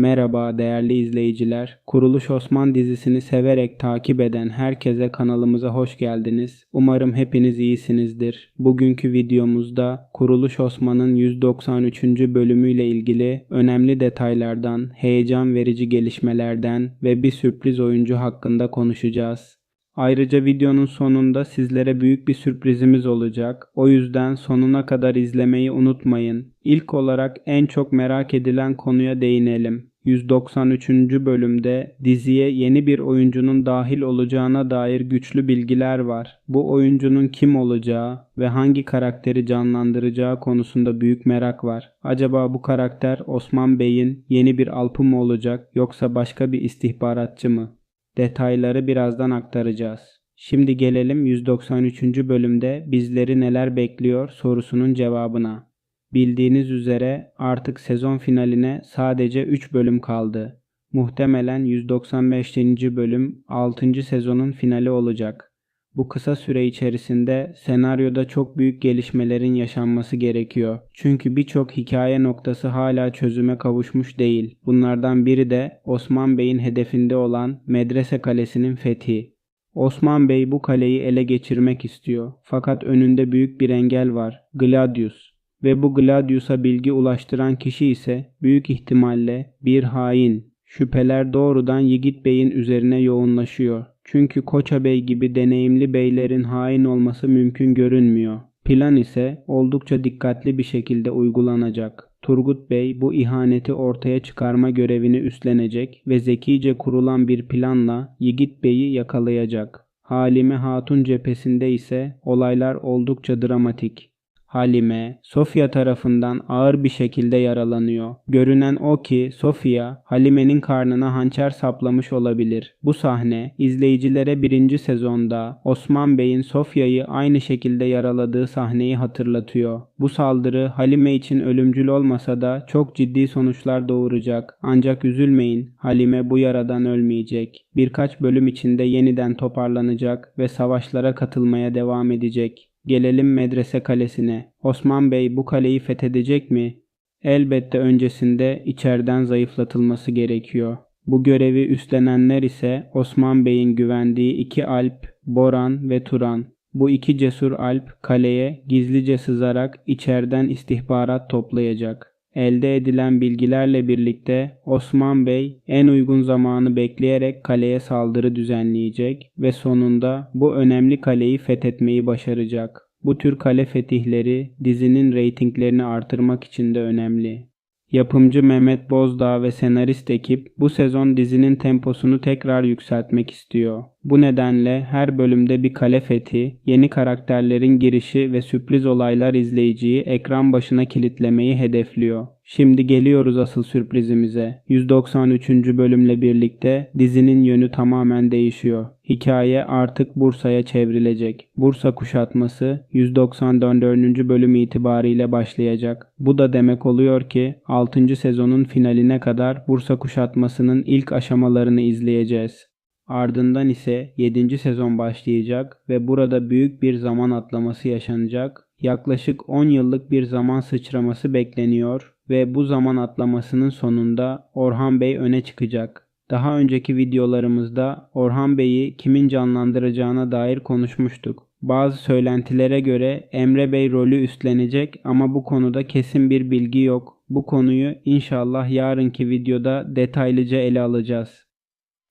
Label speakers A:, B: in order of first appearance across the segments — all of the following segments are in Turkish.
A: Merhaba değerli izleyiciler. Kuruluş Osman dizisini severek takip eden herkese kanalımıza hoş geldiniz. Umarım hepiniz iyisinizdir. Bugünkü videomuzda Kuruluş Osman'ın 193. bölümüyle ilgili önemli detaylardan, heyecan verici gelişmelerden ve bir sürpriz oyuncu hakkında konuşacağız. Ayrıca videonun sonunda sizlere büyük bir sürprizimiz olacak. O yüzden sonuna kadar izlemeyi unutmayın. İlk olarak en çok merak edilen konuya değinelim. 193. bölümde diziye yeni bir oyuncunun dahil olacağına dair güçlü bilgiler var. Bu oyuncunun kim olacağı ve hangi karakteri canlandıracağı konusunda büyük merak var. Acaba bu karakter Osman Bey'in yeni bir alpı mı olacak yoksa başka bir istihbaratçı mı? Detayları birazdan aktaracağız. Şimdi gelelim 193. bölümde bizleri neler bekliyor sorusunun cevabına. Bildiğiniz üzere artık sezon finaline sadece 3 bölüm kaldı. Muhtemelen 195. bölüm 6. sezonun finali olacak. Bu kısa süre içerisinde senaryoda çok büyük gelişmelerin yaşanması gerekiyor. Çünkü birçok hikaye noktası hala çözüme kavuşmuş değil. Bunlardan biri de Osman Bey'in hedefinde olan Medrese Kalesi'nin fethi. Osman Bey bu kaleyi ele geçirmek istiyor. Fakat önünde büyük bir engel var. Gladius. Ve bu Gladius'a bilgi ulaştıran kişi ise büyük ihtimalle bir hain. Şüpheler doğrudan Yigit Bey'in üzerine yoğunlaşıyor. Çünkü Koça Bey gibi deneyimli beylerin hain olması mümkün görünmüyor. Plan ise oldukça dikkatli bir şekilde uygulanacak. Turgut Bey bu ihaneti ortaya çıkarma görevini üstlenecek ve zekice kurulan bir planla Yigit Bey'i yakalayacak. Halime Hatun cephesinde ise olaylar oldukça dramatik. Halime, Sofia tarafından ağır bir şekilde yaralanıyor. Görünen o ki Sofia, Halime'nin karnına hançer saplamış olabilir. Bu sahne izleyicilere birinci sezonda Osman Bey'in Sofia'yı aynı şekilde yaraladığı sahneyi hatırlatıyor. Bu saldırı Halime için ölümcül olmasa da çok ciddi sonuçlar doğuracak. Ancak üzülmeyin, Halime bu yaradan ölmeyecek. Birkaç bölüm içinde yeniden toparlanacak ve savaşlara katılmaya devam edecek. Gelelim medrese kalesine. Osman Bey bu kaleyi fethedecek mi? Elbette öncesinde içeriden zayıflatılması gerekiyor. Bu görevi üstlenenler ise Osman Bey'in güvendiği iki alp, Boran ve Turan. Bu iki cesur alp kaleye gizlice sızarak içeriden istihbarat toplayacak. Elde edilen bilgilerle birlikte Osman Bey en uygun zamanı bekleyerek kaleye saldırı düzenleyecek ve sonunda bu önemli kaleyi fethetmeyi başaracak. Bu tür kale fetihleri dizinin reytinglerini artırmak için de önemli. Yapımcı Mehmet Bozdağ ve senarist ekip bu sezon dizinin temposunu tekrar yükseltmek istiyor. Bu nedenle her bölümde bir kale fethi, yeni karakterlerin girişi ve sürpriz olaylar izleyiciyi ekran başına kilitlemeyi hedefliyor. Şimdi geliyoruz asıl sürprizimize. 193. bölümle birlikte dizinin yönü tamamen değişiyor. Hikaye artık Bursa'ya çevrilecek. Bursa kuşatması 194. bölüm itibariyle başlayacak. Bu da demek oluyor ki 6. sezonun finaline kadar Bursa kuşatmasının ilk aşamalarını izleyeceğiz. Ardından ise 7. sezon başlayacak ve burada büyük bir zaman atlaması yaşanacak. Yaklaşık 10 yıllık bir zaman sıçraması bekleniyor ve bu zaman atlamasının sonunda Orhan Bey öne çıkacak. Daha önceki videolarımızda Orhan Bey'i kimin canlandıracağına dair konuşmuştuk. Bazı söylentilere göre Emre Bey rolü üstlenecek ama bu konuda kesin bir bilgi yok. Bu konuyu inşallah yarınki videoda detaylıca ele alacağız.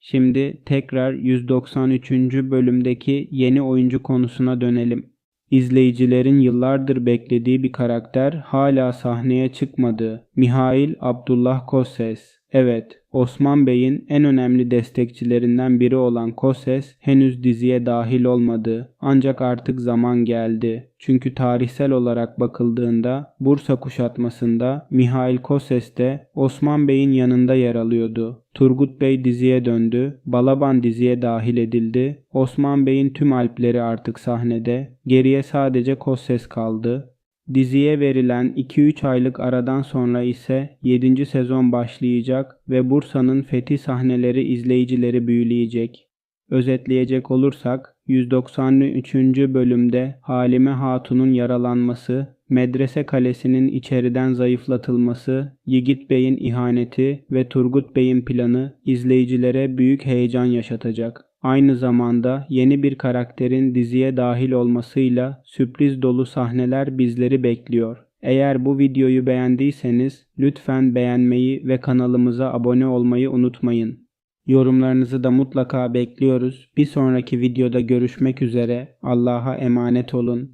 A: Şimdi tekrar 193. bölümdeki yeni oyuncu konusuna dönelim. İzleyicilerin yıllardır beklediği bir karakter hala sahneye çıkmadı. Mihail Abdullah Koses. Evet, Osman Bey'in en önemli destekçilerinden biri olan Koses henüz diziye dahil olmadı. Ancak artık zaman geldi. Çünkü tarihsel olarak bakıldığında Bursa kuşatmasında Mihail Koses de Osman Bey'in yanında yer alıyordu. Turgut Bey diziye döndü, Balaban diziye dahil edildi. Osman Bey'in tüm alpleri artık sahnede. Geriye sadece Koses kaldı. Diziye verilen 2-3 aylık aradan sonra ise 7. sezon başlayacak ve Bursa'nın fethi sahneleri izleyicileri büyüleyecek. Özetleyecek olursak 193. bölümde Halime Hatun'un yaralanması, Medrese Kalesi'nin içeriden zayıflatılması, Yigit Bey'in ihaneti ve Turgut Bey'in planı izleyicilere büyük heyecan yaşatacak. Aynı zamanda yeni bir karakterin diziye dahil olmasıyla sürpriz dolu sahneler bizleri bekliyor. Eğer bu videoyu beğendiyseniz lütfen beğenmeyi ve kanalımıza abone olmayı unutmayın. Yorumlarınızı da mutlaka bekliyoruz. Bir sonraki videoda görüşmek üzere. Allah'a emanet olun.